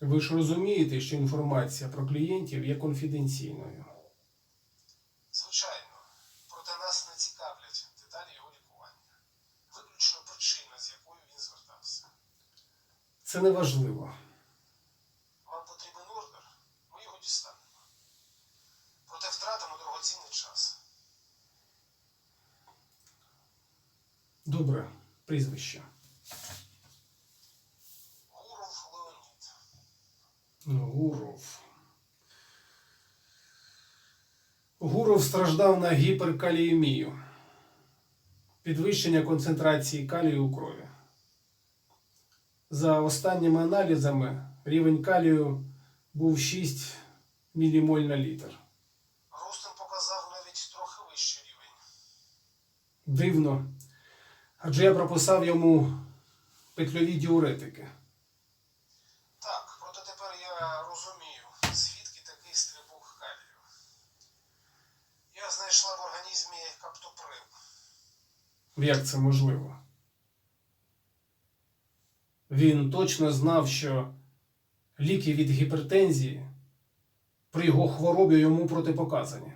Ви ж розумієте, що інформація про клієнтів є конфіденційною. Звичайно, проте нас не цікавлять деталі його лікування. Виключно причина, з якою він звертався. Це не важливо. Вам потрібен ордер, ми його дістанемо. Проте втратимо дорогоцінний час. Добре, прізвище. Гуров Леонід. Гуров. Гуров страждав на гіперкаліємію. Підвищення концентрації калію у крові. За останніми аналізами рівень калію був 6 мілімоль на літр. Ростин показав навіть трохи вищий рівень. Дивно. Адже я прописав йому петльові діуретики. Так, проте тепер я розумію, звідки такий стрибух калію. Я знайшла в організмі каптоприл. Як це можливо? Він точно знав, що ліки від гіпертензії при його хворобі йому протипоказані.